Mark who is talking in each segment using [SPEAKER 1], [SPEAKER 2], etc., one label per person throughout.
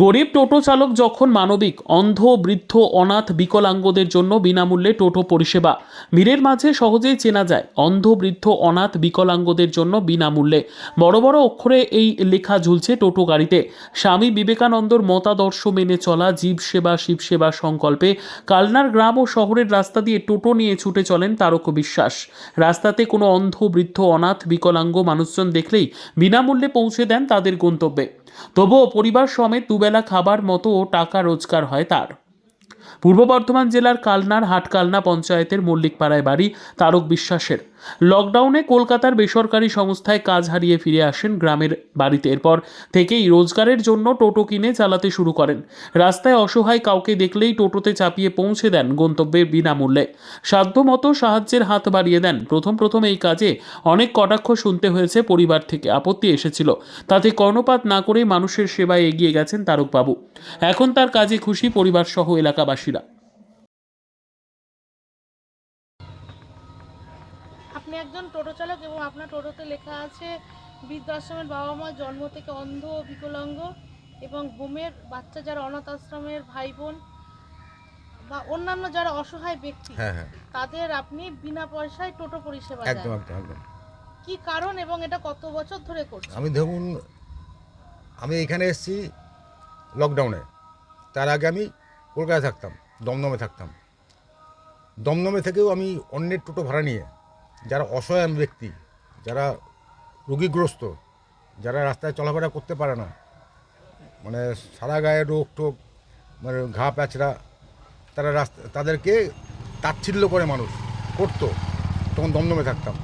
[SPEAKER 1] গরিব টোটো চালক যখন মানবিক, অন্ধ, বৃদ্ধ, অনাথ, বিকলাঙ্গদের জন্য বিনামূল্যে টোটো পরিষেবা, ভিড়ের মাঝে সহজেই চেনা যায়, অন্ধ, বৃদ্ধ, অনাথ, বিকলাঙ্গদের জন্য বিনামূল্যে। বড় বড় অক্ষরে এই লেখা ঝুলছে টোটো গাড়িতে। স্বামী বিবেকানন্দর মতাদর্শ মেনে চলা জীব সেবা, শিব সেবা সংকল্পে কালনার গ্রাম ও শহরের রাস্তা দিয়ে টোটো নিয়ে ছুটে চলেন তারক বিশ্বাস। রাস্তাতে কোনো অন্ধ, বৃদ্ধ, অনাথ, বিকলাঙ্গ মানুষজন দেখলেই বিনামূল্যে পৌঁছে দেন তাদের গন্তব্যে। তবুও পরিবার সমেত দুবেলা খাবার মতো টাকা রোজগার হয় তার। পূর্ব বর্ধমান জেলার কালনার হাটকালনা পঞ্চায়েতের মল্লিকপাড়ায় বাড়ি তারক বিশ্বাসের। লকডাউনে কলকাতার বেসরকারি সংস্থায় কাজ হারিয়ে ফিরে আসেন গ্রামের বাড়িতে। এরপর থেকেই রোজগারের জন্য টোটো কিনে চালাতে শুরু করেন। রাস্তায় অসহায় কাউকে দেখলেই টোটোতে চাপিয়ে পৌঁছে দেন গন্তব্যে বিনামূল্যে। সাধ্যমতো সাহায্যের হাত বাড়িয়ে দেন। প্রথম প্রথম এই কাজে অনেক কটাক্ষ শুনতে হয়েছে পরিবার থেকে। আপত্তি এসেছিল। তাতে কর্ণপাত না করে মানুষের সেবায় এগিয়ে গেছেন তারকবাবু। এখন তার কাজে খুশি পরিবার সহ এলাকাবাসীরা।
[SPEAKER 2] আপনার টোটোতে লেখা আছে বৃদ্ধাশ্রমের বাবা মা জন্ম থেকে অন্ধ ও বিকলাঙ্গ এবং হোমের বাচ্চা যারা অনাথ আশ্রমের ভাই বোন বা অন্যান্য যারা অসহায় ব্যক্তি
[SPEAKER 3] হ্যাঁ হ্যাঁ।
[SPEAKER 2] তাদের আপনি বিনা পয়সায় টোটো পরিষেবা
[SPEAKER 3] একদম একদম
[SPEAKER 2] কি কারণ এবং এটা কত বছর ধরে করছেন?
[SPEAKER 3] আমি ধরুন আমি এখানে এসেছি লকডাউনে তার আগে আমি কলকাতায় থাকতাম দমদমে থাকতাম। দমদমে থেকেও আমি অন্যের টোটো ভাড়া নিয়ে যারা অসহায় ব্যক্তি যারা রোগীগ্রস্ত, যারা রাস্তায় চলাফেরা করতে পারে না মানে সারা গায়ে রোগ টোগ মানে ঘা প্যাচড়া, তারা রাস্তা, তাদেরকে তাচ্ছিল্য করে মানুষ, করতো, তখন দমদমে থাকতাম।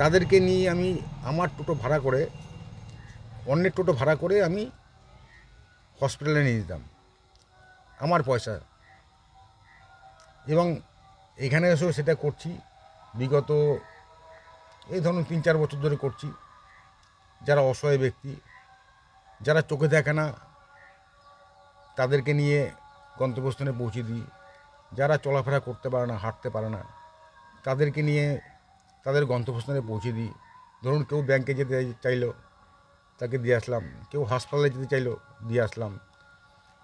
[SPEAKER 3] তাদেরকে নিয়ে আমি আমার টোটো ভাড়া করে, অন্যের টোটো ভাড়া করে আমি হসপিটালে নিয়ে যেতাম, আমার পয়সা। এবং এখানে এসেও সেটা করছি, বিগত এই ধরুন তিন চার বছর ধরে করছি। যারা অসহায় ব্যক্তি, যারা চোখে দেখে না, তাদেরকে নিয়ে গন্তব্যস্থানে পৌঁছে দিই। যারা চলাফেরা করতে পারে না, হাঁটতে পারে না, তাদেরকে নিয়ে তাদের গন্তব্যস্থানে পৌঁছে দিই। ধরুন কেউ ব্যাংকে যেতে চাইলো, তাকে দিয়ে আসলাম। কেউ হাসপাতালে যেতে চাইলো, দিয়ে আসলাম।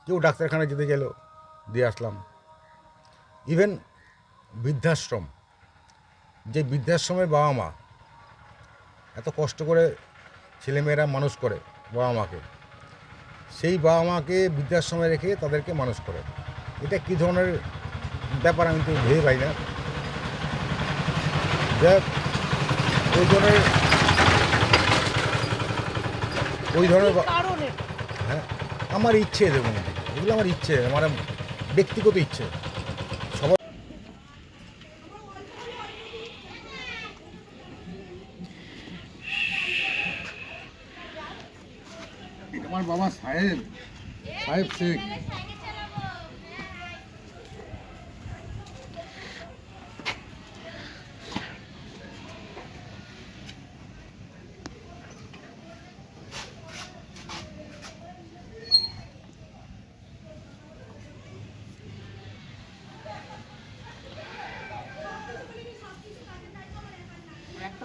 [SPEAKER 3] কেউ ডাক্তারখানায় যেতে চাইলো, দিয়ে আসলাম। ইভেন বৃদ্ধাশ্রম, যে বৃদ্ধাশ্রমের বাবা মা এত কষ্ট করে ছেলেমেয়েরা মানুষ করে বাবা মাকে। সেই বাবা মাকে বৃদ্ধাশ্রমে রেখে তাদেরকে মানুষ করে। এটা কী ধরনের ব্যাপার আমি তো ভেবে পাই না। যা ওই ধরনের ওই ধরনের হ্যাঁ আমার ইচ্ছে দেখুন এগুলো আমার ইচ্ছে আমার ব্যক্তিগত ইচ্ছে সবার
[SPEAKER 4] আমার বাবা সাহেব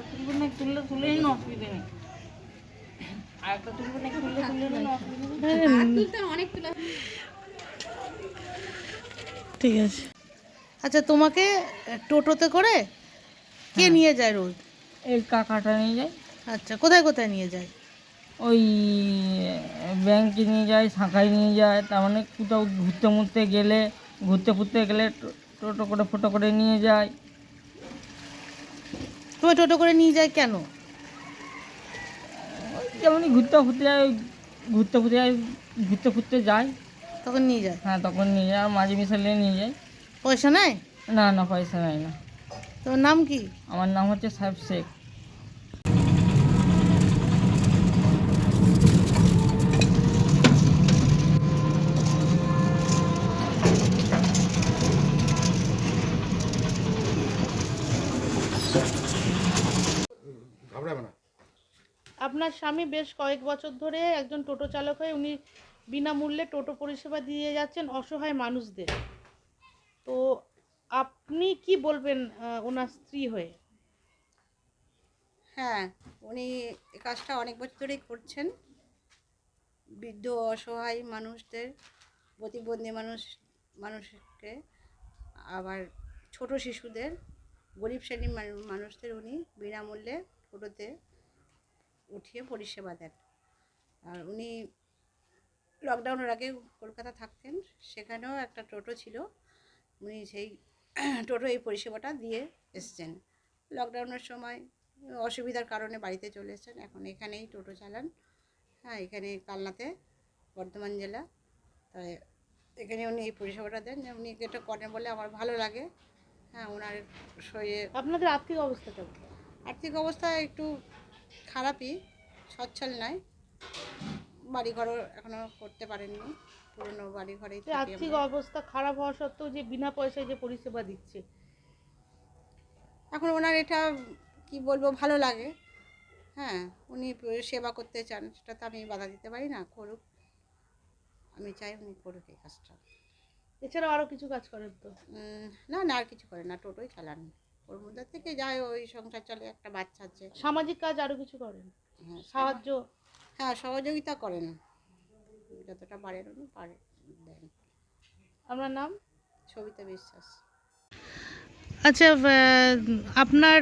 [SPEAKER 2] তুলবে না তুললে তুলে নিন অসুবিধা নেই। আর একটা তুলবে না তুললে তুলে নিন অসুবিধা নেই। ঠিক আছে। আচ্ছা তোমাকে টোটোতে করে কে নিয়ে যায় রোজ?
[SPEAKER 5] এই কাকাটা নিয়ে যায়।
[SPEAKER 2] আচ্ছা কোথায় কোথায় নিয়ে যায়?
[SPEAKER 5] ওই ব্যাংকে নিয়ে যায় শাখায় নিয়ে যায় তার মানে কোথাও ঘুরতে মুরতে গেলে ঘুরতে ফুরতে গেলে টোটো করে ফটো করে নিয়ে যায়।
[SPEAKER 2] তুমি টোটো করে নিয়ে যায় কেন?
[SPEAKER 5] ওই যেমনই ঘুরতে ফুরতে যায় ঘুরতে ফুরতে যায় ঘুরতে ফুরতে যায়।
[SPEAKER 2] তখন নিয়ে যায়?
[SPEAKER 5] হ্যাঁ তখন নিয়ে যায় আর মাঝে মিশালে নিয়ে যায়।
[SPEAKER 2] পয়সা নেয়?
[SPEAKER 5] না না পয়সা নেয় না।
[SPEAKER 2] তোমার নাম কি?
[SPEAKER 5] আমার নাম হচ্ছে সাহেব শেখ।
[SPEAKER 2] আপনার স্বামী বেশ কয়েক বছর ধরে একজন টোটো চালক হয়ে উনি বিনামূল্যে টোটো পরিষেবা দিয়ে যাচ্ছেন অসহায় মানুষদের। তো আপনি কি বলবেন ওনার স্ত্রী হয়ে?
[SPEAKER 6] হ্যাঁ উনি কাজটা অনেক বছর ধরেই করছেন। বৃদ্ধ, অসহায় মানুষদের, প্রতিবন্ধী মানুষ, মানুষকে, আবার ছোট শিশুদের, গরিব শ্রেণির মানুষদের উনি বিনামূল্যে টোটোতে উঠিয়ে পরিষেবা দেন। আর উনি লকডাউনের আগে কলকাতা থাকতেন সেখানেও একটা টোটো ছিল। উনি সেই টোটো এই পরিষেবাটা দিয়ে এসছেন। লকডাউনের সময় অসুবিধার কারণে বাড়িতে চলে এসেছেন। এখন এখানেই টোটো চালান। হ্যাঁ এখানে কালনাতে বর্ধমান জেলা। তাই এখানে উনি এই পরিষেবাটা দেন উনি এটা করেন বলে আমার ভালো লাগে। হ্যাঁ ওনার শরীরে
[SPEAKER 2] আপনাদের আর্থিক অবস্থা কেমন?
[SPEAKER 6] আর্থিক অবস্থা একটু খারাপই সচ্ছল নয়। বাড়ি ঘরও এখনও করতে পারেননি। পুরনো বাড়ি ঘরেই
[SPEAKER 2] যে
[SPEAKER 6] থাকি
[SPEAKER 2] আর্থিক অবস্থা খারাপ হওয়া সত্ত্বেও যে বিনা পয়সায় যে পরিষেবা দিচ্ছে।
[SPEAKER 6] এখন ওনার এটা কি বলব ভালো লাগে। হ্যাঁ উনি সেবা করতে চান সেটা তো আমি বাধা দিতে পারি না করুক। আমি চাই উনি করুক এই কাজটা।
[SPEAKER 2] এছাড়াও আরও কিছু কাজ করেন তো?
[SPEAKER 6] না না আর কিছু করে না টোটোই চালান। ওর মধ্যে থেকে যায় ওই সংসার চলে একটা বাচ্চা আছে।
[SPEAKER 2] সামাজিক কাজ আরও কিছু করেন?
[SPEAKER 6] হ্যাঁ
[SPEAKER 2] সাহায্য
[SPEAKER 6] হ্যাঁ সহযোগিতা করেন যতটা পারেন উনি পারেন দেন।
[SPEAKER 2] আপনার নাম?
[SPEAKER 6] সবিতা বিশ্বাস।
[SPEAKER 2] আচ্ছা আপনার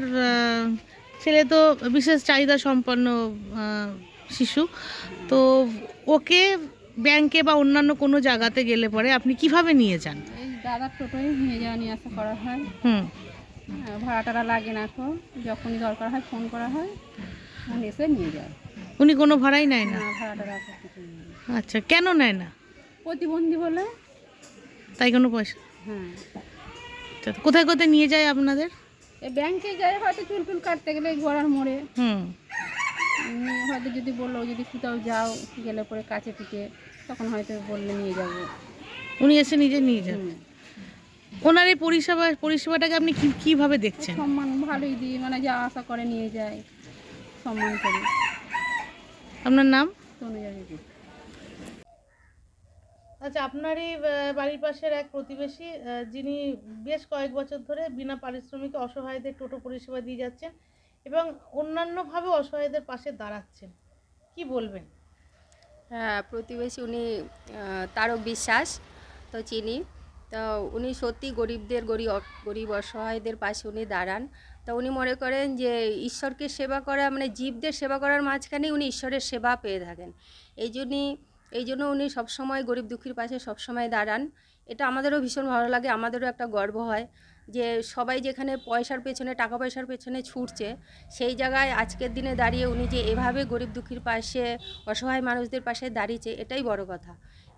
[SPEAKER 2] ছেলে তো বিশেষ চাহিদা সম্পন্ন শিশু। তো ওকে ব্যাংকে বা অন্যান্য কোনো জায়গাতে গেলে পরে আপনি কীভাবে নিয়ে যান?
[SPEAKER 7] এই দাদার টোটোয় নিয়ে যাওয়া নিয়ে আসা করা হয়।
[SPEAKER 2] হুম।
[SPEAKER 7] হ্যাঁ, ভাড়া টাড়া লাগে না এখন। যখনই দরকার হয় ফোন করা হয় এসে নিয়ে যায়।
[SPEAKER 2] উনি কোনো ভাড়াই নেয়
[SPEAKER 7] না।
[SPEAKER 2] আচ্ছা কেন নেয় না?
[SPEAKER 7] প্রতিবন্ধী বলে?
[SPEAKER 2] তাই কোনো পয়সা?
[SPEAKER 7] হ্যাঁ।
[SPEAKER 2] কোথায় কোথায় নিয়ে যায় আপনাদের?
[SPEAKER 7] ব্যাংকে যাই হয়তো চুল টুল কাটতে গেলে ঘোড়ার মোড়ে।
[SPEAKER 2] হুম।
[SPEAKER 7] হয়তো যদি বলল যদি কোথাও যাও গেলে পরে কাছে পিঠে তখন হয়তো বললে নিয়ে যাব।
[SPEAKER 2] উনি এসে নিজে নিয়ে যান। ওনার এই পরিষেবা পরিষেবাটাকে আপনি কি কীভাবে দেখছেন?
[SPEAKER 7] সম্মান ভালোই দিই মানে যা আশা করে নিয়ে যায় সম্মান করি।
[SPEAKER 2] আপনার নাম?
[SPEAKER 7] দিদি।
[SPEAKER 2] আচ্ছা আপনারই বাড়ির পাশের এক প্রতিবেশী যিনি বেশ কয়েক বছর ধরে বিনা পারিশ্রমিকে অসহায়দের টোটো পরিষেবা দিয়ে যাচ্ছেন এবং অন্যান্যভাবে অসহায়দের পাশে দাঁড়াচ্ছেন। কি বলবেন?
[SPEAKER 8] হ্যাঁ প্রতিবেশী উনি তারক বিশ্বাস তো চিনি। তো উনি সত্যি গরিবদের গরিব গরিব অসহায়দের পাশে উনি দাঁড়ান। তো উনি মনে করেন যে ঈশ্বরকে সেবা করা মানে জীবদের সেবা করার মাঝখানে উনি ঈশ্বরের সেবা পেয়ে থাকেন। এই জন্যই এই জন্য উনি সবসময় গরিব দুঃখীর পাশে সবসময় দাঁড়ান। এটা আমাদেরও ভীষণ ভালো লাগে, আমাদেরও একটা গর্ব হয় যে সবাই যেখানে পয়সার পেছনে, টাকা পয়সার পেছনে ছুটছে, সেই জায়গায় আজকের দিনে দাঁড়িয়ে উনি যে এভাবে গরিব দুঃখীর পাশে, অসহায় মানুষদের পাশে দাঁড়িয়েছে, এটাই বড় কথা।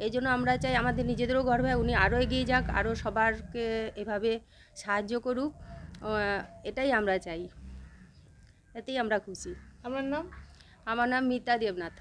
[SPEAKER 8] এই জন্য আমরা চাই আমাদের নিজেদেরও গর্ব হয়, উনি আরও এগিয়ে যাক, আরও সবারকে এভাবে সাহায্য করুক। এটাই আমরা চাই। এতেই আমরা খুশি।
[SPEAKER 2] আমার নাম?
[SPEAKER 8] আমার নাম মিতা দেবনাথ।